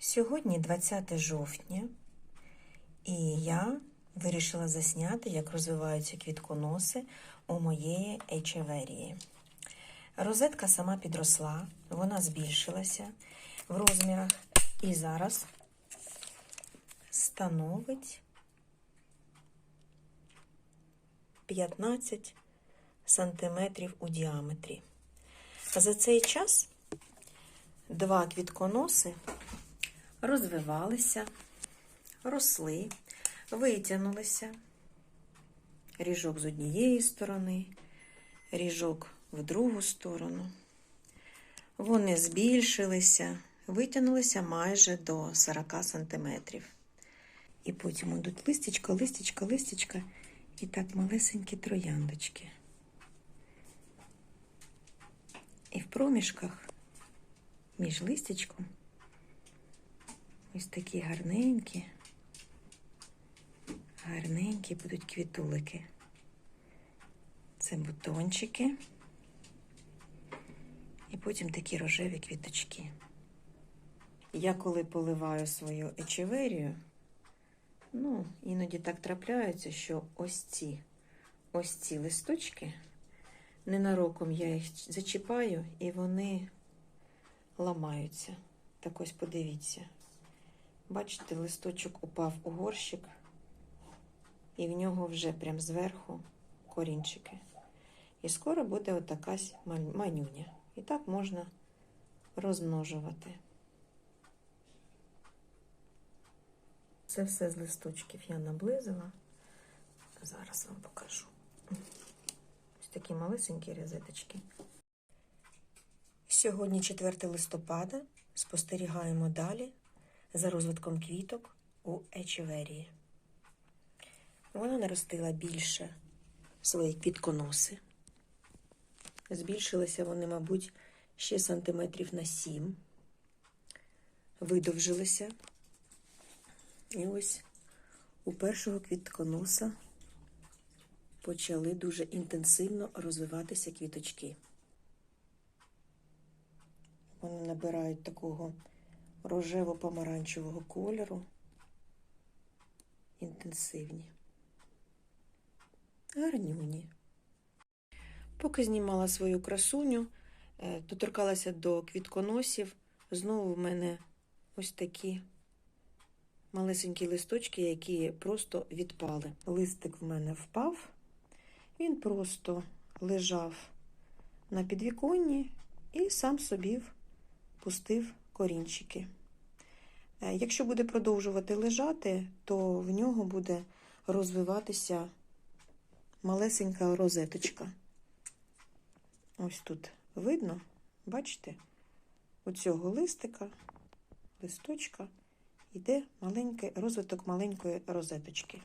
Сьогодні 20 жовтня, і я вирішила засняти, як розвиваються квітконоси у моєї ечеверії. Розетка сама підросла, вона збільшилася в розмірах і зараз становить 15 сантиметрів у діаметрі. За цей час два квітконоси розвивалися, росли, витягнулися. Ріжок з однієї сторони, ріжок в другу сторону. Вони збільшилися, витягнулися майже до 40 сантиметрів. І потім йдуть листячко, листячко, листячко, і так малесенькі трояндочки. І в проміжках між листячком ось такі гарненькі, гарненькі будуть квітулики. Це бутончики. І потім такі рожеві квіточки. Я коли поливаю свою ечеверію, ну, іноді так трапляється, що ось ці, ось ці листочки, ненароком я їх зачіпаю і вони ламаються. Так ось подивіться. Бачите, листочок упав у горщик, і в нього вже прям зверху корінчики. І скоро буде отакась манюня. І так можна розмножувати. Це все з листочків я наблизила. Зараз вам покажу. Ось такі малесенькі розеточки. Сьогодні 4 листопада. Спостерігаємо далі за розвитком квіток у Ечеверії. Вона наростила більше свої квітконоси. Збільшилися вони, мабуть, ще сантиметрів на 7. Видовжилися. І ось у першого квітконоса почали дуже інтенсивно розвиватися квіточки. Вони набирають такого рожево-помаранчевого кольору. Інтенсивні. Гарнюні. Поки знімала свою красуню, доторкалася до квітконосів, знову в мене ось такі малесенькі листочки, які просто відпали. Листик в мене впав, він просто лежав на підвіконні і сам собі пустив корінчики. Якщо буде продовжувати лежати, то в нього буде розвиватися малесенька розеточка. Ось тут видно, бачите, у цього листика, листочка йде маленький розвиток маленької розеточки.